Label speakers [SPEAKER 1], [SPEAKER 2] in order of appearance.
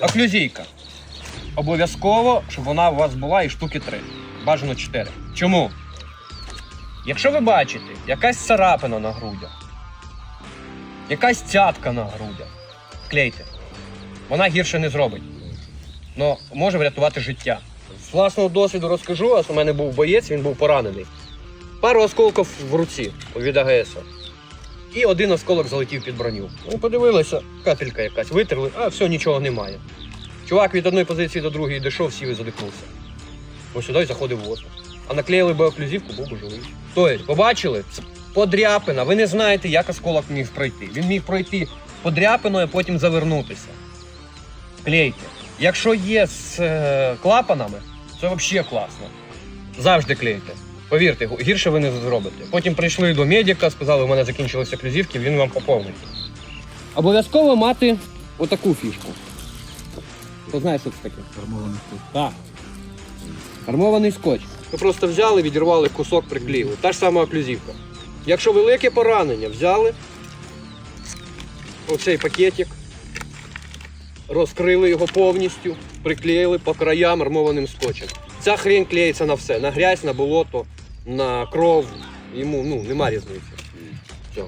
[SPEAKER 1] Оклюзійка. Обов'язково, щоб вона у вас була і штуки три. Бажано чотири. Чому? Якщо ви бачите якась царапина на грудях, якась цятка на грудях, клейте. Вона гірше не зробить. Но може врятувати життя. З власного досвіду розкажу вас, у мене був боєць, він був поранений. Пару осколків в руці від АГС. І один осколок залетів під броню. Ми подивилися, капелька якась, витерли, а все, нічого немає. Чувак від одної позиції до другої дійшов, сів і задихнувся. Ось сюди заходив воздух. А наклеїли би оклюзівку, був би живий. Тобто, побачили? Подряпина. Ви не знаєте, як осколок міг пройти. Він міг пройти подряпиною, а потім завернутися. Клейте. Якщо є з е, клапанами, це взагалі класно. Завжди клейте. Повірте, гірше ви не зробите. Потім прийшли до медика, сказали, у мене закінчилися клюзівки, він вам поповнить. Обов'язково мати отаку фішку. Хто знає, що це таке?
[SPEAKER 2] Формований
[SPEAKER 1] Так. Армований скотч. Ви просто взяли, відірвали кусок, приклеїли. Та ж сама оклюзівка. Якщо велике поранення, взяли оцей пакетик, розкрили його повністю, приклеїли по краям армованим скотчем. Ця хрень клеїться на все. На грязь, на болото, на кров. Йому ну, нема різниці. Все.